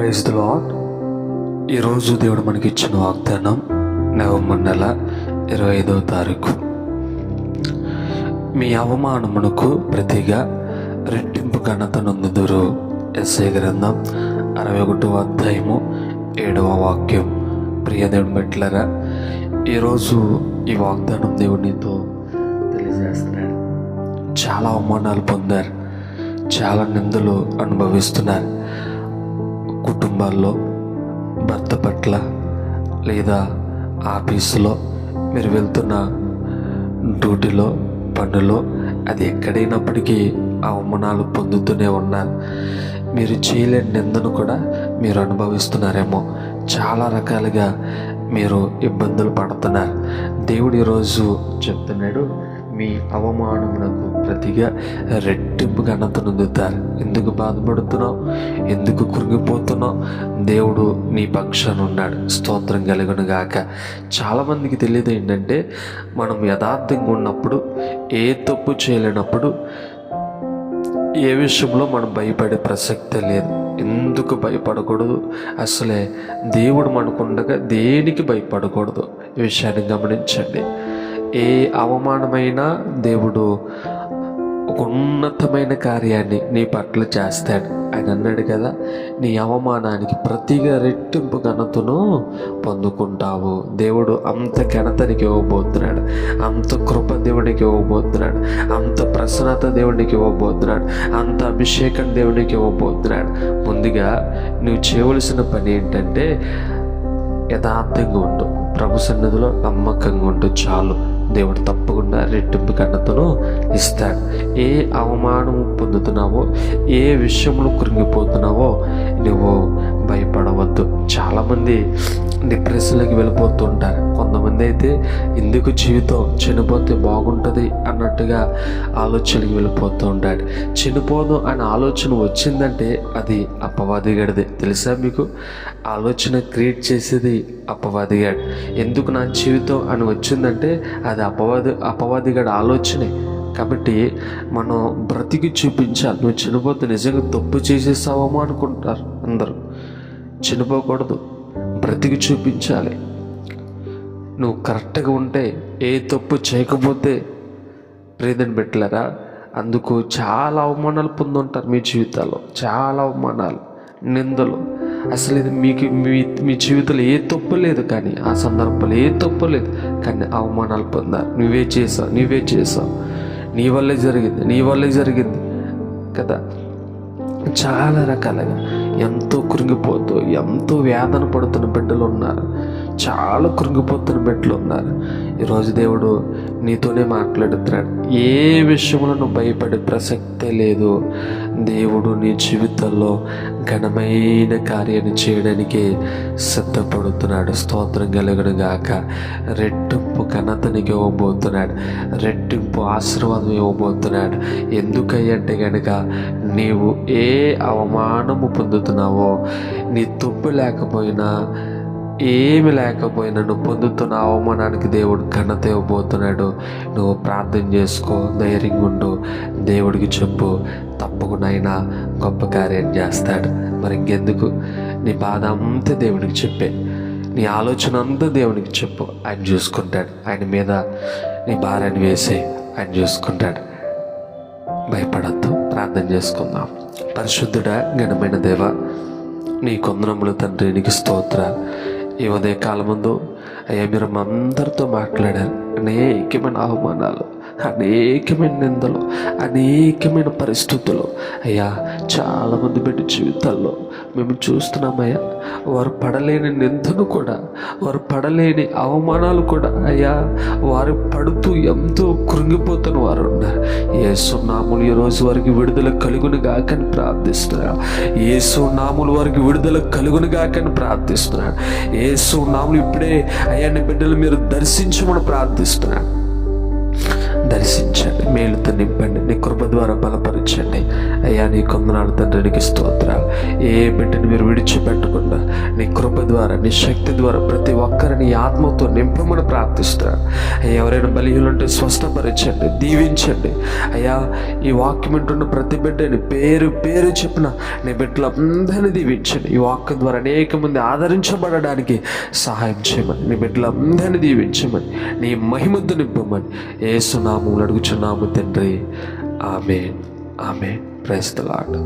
Praise the lord ఈరోజు దేవుడు మనకి ఇచ్చిన వాగ్దానం నవంబర్ నెల ఇరవై ఐదవ తారీఖు. మీ అవమానమునకు ప్రతిగా రెట్టింపు ఘనత నొందుదురు ఎస్ఐ గ్రంథం అరవై ఒకటో అధ్యాయము ఏడవ వాక్యం. ప్రియ దేవుడు బిడ్డలారా ఈరోజు ఈ వాగ్దానం దేవుడు తెలియజేస్తున్నాడు. చాలా అవమానాలు పొందారు. చాలా నిందలు అనుభవిస్తున్నారు. కుటుంబాల్లో భర్త పట్ల లేదా ఆఫీసులో మీరు వెళ్తున్న డ్యూటీలో పనులో అది ఎక్కడైనప్పటికీ అవమానాలు పొందుతూనే ఉన్నారు మీరు చేయలేని నిందను కూడా మీరు అనుభవిస్తున్నారేమో. చాలా రకాలుగా మీరు ఇబ్బందులు పడుతున్నారు. దేవుడు ఈరోజు చెప్తున్నాడు మీ అవమానమునకు ప్రతిగా రెట్టింపు ఘనత నొందుతారు ఎందుకు బాధపడుతున్నావు? ఎందుకు కురిగిపోతున్నావు దేవుడు నీ పక్షాన ఉన్నాడు. స్తోత్రం కలుగును గాక. చాలామందికి తెలియదు ఏంటంటే మనం యథార్థంగా ఉన్నప్పుడు ఏ తప్పు చేయలేనప్పుడు ఏ విషయంలో మనం భయపడే ప్రసక్తే లేదు. ఎందుకు భయపడకూడదు? అసలే దేవుడు మనకుండగా దేనికి భయపడకూడదు? ఈ విషయాన్ని గమనించండి. ఏ అవమానమైనా దేవుడు ఒక ఉన్నతమైన కార్యాన్ని నీ పట్ల చేస్తాడు. ఆయన అన్నాడు కదా నీ అవమానానికి ప్రతిగా రెట్టింపు ఘనతను పొందుకుంటావు. దేవుడు అంత ఘనతనికి ఇవ్వబోతున్నాడు. అంత కృప దేవునికి ఇవ్వబోతున్నాడు. అంత ప్రసన్నత దేవునికి ఇవ్వబోతున్నాడు. అంత అభిషేకం దేవునికి ఇవ్వబోతున్నాడు. ముందుగా నువ్వు చేయవలసిన పని ఏంటంటే యథార్థంగా ఉండు. ప్రభు సన్నిధిలో నమ్మకంగా ఉండు. చాలు. దేవుడు తప్పకుండా రెట్టింపు ఘనతను ఇస్తాడు. ఏ అవమానము పొందుతున్నావో ఏ విషయంలో కృంగిపోతున్నావో నువ్వు భయపడవద్దు. చాలామంది డిప్రెషన్లోకి వెళ్ళిపోతుంటారు. కొంతమంది అయితే ఎందుకు జీవితం చనిపోతే బాగుంటుంది అన్నట్టుగా ఆలోచనకి వెళ్ళిపోతూ ఉంటాడు చనిపోదు అనే ఆలోచన వచ్చిందంటే అది అపవాదిగాడిదే తెలుసా మీకు? ఆలోచన క్రియేట్ చేసేది అపవాదిగాడు ఎందుకు నా జీవితం అని వచ్చిందంటే అది అపవాది అపవాదిగాడి ఆలోచనే. కాబట్టి మనం బ్రతికి చూపించాలి. నువ్వు చనిపోతే నిజంగా తప్పు చేసేసావేమో అనుకుంటారు అందరూ. చనిపోకూడదు. బ్రతికి చూపించాలి. నువ్వు కరెక్ట్గా ఉంటే ఏ తప్పు చేయకపోతే ప్రేదని పెట్టలేరా అందుకు చాలా అవమానాలు పొందుంటారు మీ జీవితాల్లో. చాలా అవమానాలు నిందలు. అసలు ఇది మీకు మీ మీ జీవితంలో ఏ తప్పు లేదు కానీ ఆ సందర్భంలో ఏ తప్పు లేదు కానీ అవమానాలు పొందారు. నువ్వే చేసావు నువ్వే చేసావు. నీ వల్లే జరిగింది నీ వల్లే జరిగింది కదా. చాలా రకాలుగా ఎంతో కృంగిపోతూ ఎంతో వేదన పడుతున్న బిడ్డలు ఉన్నారు. చాలా కృంగిపోతున్న బిడ్డలు ఉన్నారు. ఈరోజు దేవుడు నీతోనే మాట్లాడుతున్నాడు. ఏ విషయంలో నువ్వు భయపడే ప్రసక్తే లేదు. దేవుడు నీ జీవితంలో ఘనమైన కార్యాన్ని చేయడానికి సిద్ధపడుతున్నాడు. స్తోత్రం కలుగును గాక. రెట్టింపు ఘనతనికి ఇవ్వబోతున్నాడు. రెట్టింపు ఆశీర్వాదం ఇవ్వబోతున్నాడు. ఎందుకయ్యంటే కనుక నీవు ఏ అవమానము పొందుతున్నావో నీ తుప్పు లేకపోయినా ఏమి లేకపోయినా నువ్వు పొందుతున్న అవమానానికి దేవుడు ఘనత ఇవ్వబోతున్నాడు. నువ్వు ప్రార్థన చేసుకో ధైర్యంగా ఉండు. దేవుడికి చెప్పు తప్పకుండా అయినా గొప్ప కార్యం చేస్తాడు. మరి ఇంకెందుకు? నీ బాధ అంతా దేవుడికి చెప్పే. నీ ఆలోచన అంతా దేవునికి చెప్పు. ఆయన చూసుకుంటాడు. ఆయన మీద నీ భారాన్ని వేసి ఆయన చూసుకుంటాడు. భయపడద్దు. ప్రార్థన చేసుకుందాం. పరిశుద్ధుడా ఘనమైన దేవ నీ కొందనములు తండ్రి నీకు స్తోత్ర ఈ ఉదయ ముందు అయ్యా మీరు అందరితో మాట్లాడారు. అనేకమైన అవమానాలు అనేకమైన నిందలు అనేకమైన పరిస్థితులు. అయ్యా చాలామంది బిడ్డ జీవితాల్లో మేము చూస్తున్నామయ్యా. వారు పడలేని నిందను కూడా వారు పడలేని అవమానాలు కూడా అయ్యా. వారు పడుతూ ఎంతో కృంగిపోతున్న వారు ఉన్నారు. ఏసు నాములు ఈరోజు వారికి విడుదల కలుగును గాకని ప్రార్థిస్తున్నారు ఏసు నాములు వారికి విడుదల కలుగును గాకని ప్రార్థిస్తున్నాడు ఏసు నాములు ఇప్పుడే అయ్యా బిడ్డలు మీరు దర్శించమని ప్రార్థిస్తున్నారు దర్శించండి మేలుతో నింపండి నీ కృప ద్వారా బలపరచండి. అయ్యా నీ కొందనాడు తండ్రి నీకు స్తోత్రాలు. ఏ బిడ్డను మీరు విడిచిపెట్టకుండా నీ కృప ద్వారా నీ శక్తి ద్వారా ప్రతి ఒక్కరిని ఆత్మతో నింపమని ప్రార్థిస్తా ఎవరైనా బలిహీనుంటే స్వస్థపరచండి దీవించండి. అయ్యా ఈ వాక్యం వింటున్న ప్రతి బిడ్డని పేరు పేరు చెప్పిన నీ బిడ్డలందరినీ దీవించండి. ఈ వాక్యం ద్వారా అనేక మంది ఆదరించబడడానికి సహాయం చేయమని నీ బిడ్డలందరినీ దీవించమని నీ మహిమద్దు నింపమని ఏసునామములు అడుగుచున్నాము తండ్రి. ఆమె ఆమె ప్రైస్తలాడు